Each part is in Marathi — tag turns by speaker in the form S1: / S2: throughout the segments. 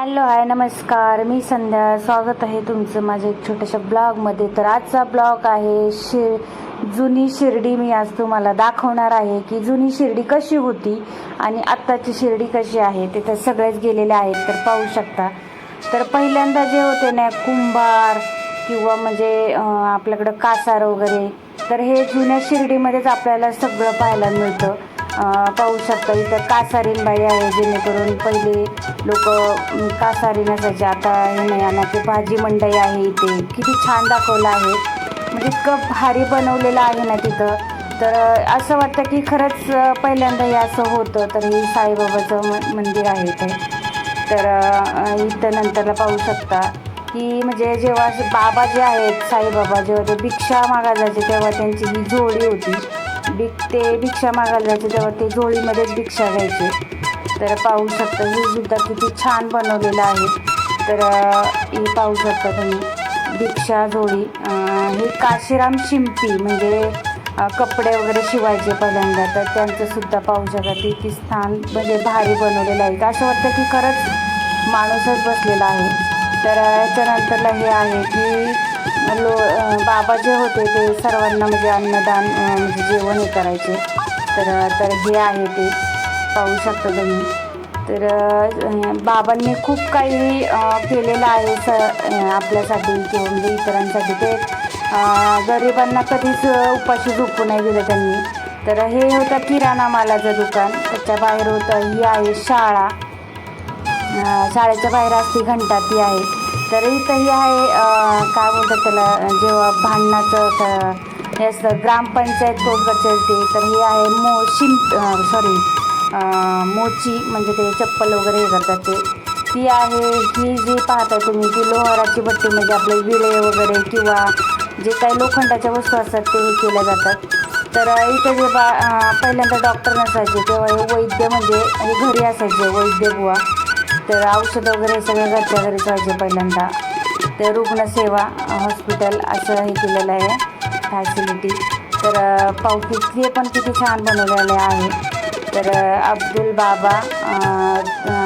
S1: हॅलो हाय नमस्कार. मी संध्या. स्वागत आहे तुमचं माझ्या एक छोट्याशा ब्लॉगमध्ये. तर आजचा ब्लॉग आहे शिर जुनी शिर्डी. मी आज तुम्हाला दाखवणार आहे की जुनी शिर्डी कशी होती आणि आत्ताची शिर्डी कशी आहे तिथे सगळेच गेलेले आहेत तर पाहू शकता. तर पहिल्यांदा जे होते ना कुंभार किंवा म्हणजे आपल्याकडं कासार वगैरे तर हे जुन्या शिर्डीमध्येच आपल्याला सगळं पाहायला मिळतं. पाहू शकता इथं कासारीनबाई आहे जेणेकरून पहिले लोक कासारीन असायचे आता हे नाही आणि ते भाजी मंडई आहे इथे. किती छान दाखवलं आहे. म्हणजे इतकं भारी बनवलेलं आहे ना तिथं. तर असं वाटतं की खरंच पहिल्यांदा हे असं होतं तर हे साईबाबाचं म मंदिर आहे इथे. तर इथं नंतरला पाहू शकता की म्हणजे जेव्हा बाबा जे आहेत साईबाबा जेव्हा ते भिक्षा मागा जायचे तेव्हा त्यांची ही जोडी होती. भिक ते भिक्षा मागायला जायचे तेव्हा ते झोळीमध्येच भिक्षा घ्यायचे. तर पाहू शकता हे सुद्धा किती छान बनवलेलं आहे. तर हे पाहू शकता तुम्ही भिक्षा झोळी हे काशीराम शिंपी म्हणजे कपडे वगैरे शिवायचे पहिल्यांदा. तर त्यांचंसुद्धा पाहू शकता किती स्थान म्हणजे भारी बनवलेलं आहे. असं वाटतं की खरंच माणूसच बसलेला आहे. तर याच्यानंतरला हे आहे की लो बाबा जे होते ते सर्वांना म्हणजे अन्नदान म्हणजे जेवण हे करायचे. तर तर हे आहे ते. पाहू शकता तुम्ही. तर बाबांनी खूप काही केलेलं आहे स आपल्यासाठी किंवा म्हणजे इतरांसाठी. ते गरिबांना कधीच उपाशी झोपू नाही दिलं त्यांनी. तर हे होतं किराणा मालाचं दुकान. त्याच्या बाहेर होतं ही आहे शाळा. शाळेच्या बाहेर असती घंटा ती आहे. तर इथंही आहे काय बोलतात त्याला जेव्हा भांडणाचं हे असतं ग्रामपंचायत कोणकडचे ते तर हे आहे मो शिंप सॉरी मोची म्हणजे ते चप्पल वगैरे हे करतात ते. ती आहे ही जी पाहताय तुम्ही ती लोहाराची भट्टी म्हणजे आपले विळे वगैरे किंवा जे काही लोखंडाच्या वस्तू असतात ते हे केल्या जातात. तर इथे जे बा पहिल्यांदा डॉक्टर नसायचे तेव्हा हे वैद्य म्हणजे हे घरी असायचे वैद्य बुवा. तर औषधं वगैरे सगळं सगळे घरच्या घरीच व्हायचे पहिल्यांदा. ते रुग्णसेवा हॉस्पिटल असं हे केलेलं आहे फॅसिलिटी तर अ, हे पण किती छान बनवलेले आहे. तर अब्दुल बाबा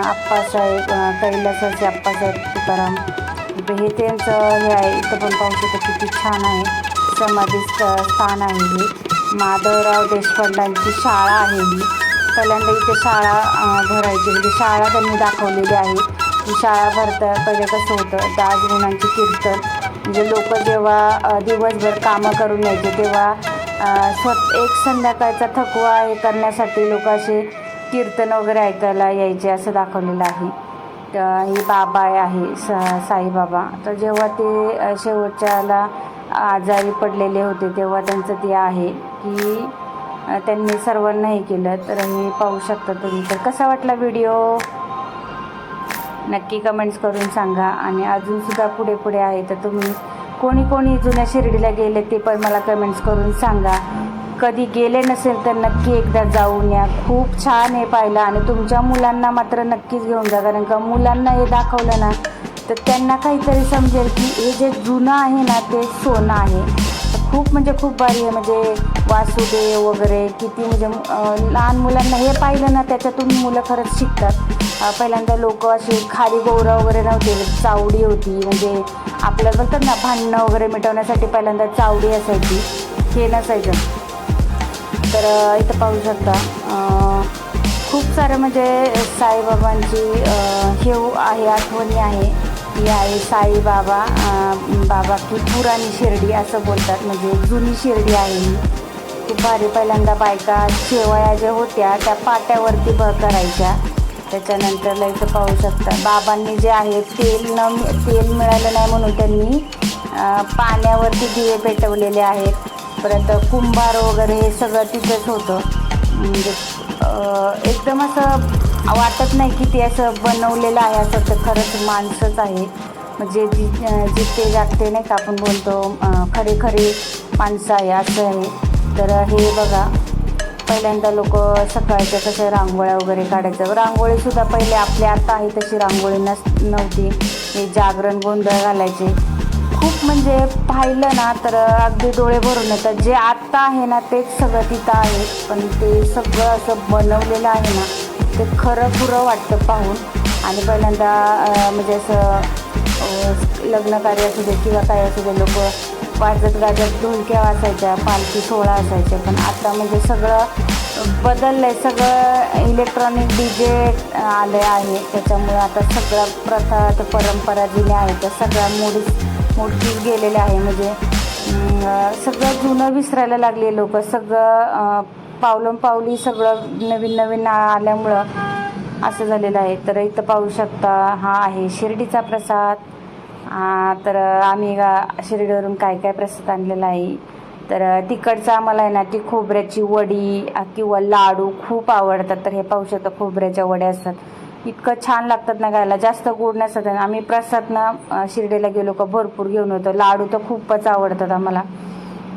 S1: आप्पासाहेब कैलासाचे आप्पासाहेब तुकाराम. हे त्यांचं हे आहे इथं पण पाहू शकतो किती छान आहे. समाधी स्थान आहे हे. माधवराव देशपांडांची शाळा आहे ही. पहिल्यांदा इथे शाळा भरायची. म्हणजे शाळा त्यांनी दाखवलेली आहे. ती शाळा भरता पहिले कसं होतं दास गुणांची कीर्तन. म्हणजे लोक जेव्हा दिवसभर कामं करून यायचे तेव्हा स्वत एक संध्याकाळचा थकवा हे करण्यासाठी लोक असे कीर्तन वगैरे ऐकायला यायचे असं दाखवलेलं आहे. तर ही बाबा आहे सा साईबाबा. तर जेव्हा ते शेवटच्याला आजारी पडलेले होते तेव्हा त्यांचं ते आहे की त्यांनी सर्वांना हे केलं तर हे पाहू शकता तुम्ही. तर कसा वाटला व्हिडिओ? नक्की कमेंट्स करून सांगा. आणि अजूनसुद्धा पुढे पुढे आहे तर तुम्ही कोणी कोणी जुन्या शिर्डीला गेले ते पण मला कमेंट्स करून सांगा. कधी गेले नसेल तर नक्की एकदा जाऊन या. खूप छान आहे पाहिलं आणि तुमच्या मुलांना मात्र नक्कीच घेऊन जा. कारण का मुलांना हे दाखवलं ना तर त्यांना काहीतरी समजेल की हे जे जुनं आहे ना ते सोनं आहे. तर खूप म्हणजे खूप भारी आहे. म्हणजे वासुदेव वगैरे किती म्हणजे लहान मुलांना हे पाहिलं ना त्याच्यातून मुलं खरंच शिकतात. पहिल्यांदा लोक अशी खाली गौरव वगैरे नव्हते चावडी होती. म्हणजे आपल्याला बोलतात ना भांडणं वगैरे मिटवण्यासाठी पहिल्यांदा चावडी असायची. हे नसायचं. तर इथं पाहू शकता खूप सारं म्हणजे साईबाबांची हेव हे आहे आठवणी आहे. ही आहे साईबाबा बाबा की पुराणी शिर्डी असं बोलतात. म्हणजे जुनी शिर्डी आहे ही. खूप भारी पहिल्यांदा बायका शेवया ज्या होत्या त्या पाट्यावरती भर करायच्या. त्याच्यानंतरला इथं पाहू शकता. बाबांनी जे आहे तेल न तेल मिळालं नाही म्हणून त्यांनी पाण्यावरती दिवे पेटवलेले आहेत. परत कुंभार वगैरे हे सगळं तिथंच होतं. म्हणजे एकदम असं वाटत नाही की ते असं बनवलेलं आहे. असं तर खरंच माणसंच आहे. म्हणजे जी जिथे जागते नाही का आपण बोलतो खरे खरे माणसं आहे असं आहे. तर हे बघा. पहिल्यांदा लोक सकाळच्या कसं रांगोळ्या वगैरे काढायचं. रांगोळीसुद्धा पहिले आपल्या आता आहे तशी रांगोळी नस नव्हती. हे जागरण गोंधळ घालायचे. खूप म्हणजे पाहिलं ना तर अगदी डोळे भरून येतात. जे आत्ता आहे ना तेच सगळं तिथं आहे. पण ते सगळं असं बनवलेलं आहे ना ते खरं खुरं वाटतं पाहून. आणि पहिल्यांदा म्हणजे असं लग्न कार्य असू दे किंवा काय असू दे लोक वाजत गाजत ढोलक्या वाचायच्या पालखी सोहळा असायच्या पण आता म्हणजे सगळं बदललं आहे सगळं इलेक्ट्रॉनिक डी जे आले आहे. त्याच्यामुळे आता सगळ्या प्रथा त्या परंपरा जुन्या आहेत त्या सगळ्या मोडीस मोडकीच गेलेल्या आहे. म्हणजे सगळं जुनं विसरायला लागले लोक सगळं पावलं पावली सगळं नवीन नवीन आल्यामुळं असं झालेलं आहे. तर इथं पाहू शकता हा आहे शिर्डीचा प्रसाद. तर आम्ही शिर्डीवरून काय काय प्रसाद आणलेला आहे. तर तिकडचं आम्हाला आहे ना ती खोबऱ्याची वडी किंवा लाडू खूप आवडतात. तर हे पाहू शकता खोबऱ्याच्या वड्या असतात. इतकं छान लागतात ना गायला जास्त गोड नसतात. आणि आम्ही प्रसादनं शिर्डीला गेलो का भरपूर घेऊन होतो. लाडू तर खूपच आवडतात आम्हाला.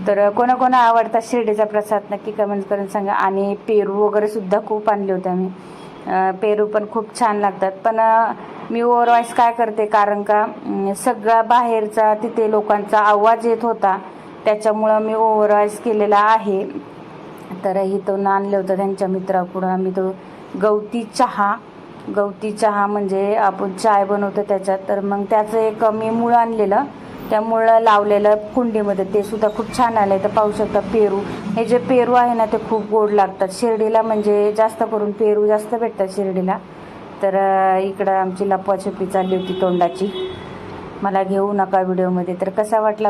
S1: तर कोणाकोणा आवडतात शिर्डीचा प्रसाद? नक्की कमेंट करून सांगा. आणि पेरू वगैरे सुद्धा खूप आणले होते आम्ही. पेरू पण खूप छान लागतात. पण मी ओव्हरवाईज काय करते कारण का सगळा बाहेरचा तिथे लोकांचा आवाज येत होता. त्याच्यामुळं मी ओव्हरवाईज केलेला आहे. तर इथून आणलं होतं त्यांच्या मित्राकडून आम्ही तो गवती चहा गवती चहा म्हणजे आपण चाय बनवतो त्याच्यात. तर मग त्याचं एक मी मूळ आणलेलं. त्यामुळं लावलेलं कुंडीमध्ये ते सुद्धा खूप छान आलं तर पाहू शकता पेरू. हे जे पेरू आहे ना ते खूप गोड लागतात. शिर्डीला म्हणजे जास्त करून पेरू जास्त भेटतात शिर्डीला. तर इकडं आमची लपवाछपी चालली होती तोंडाची. मला घेऊ नका व्हिडिओमध्ये. तर कसा वाटला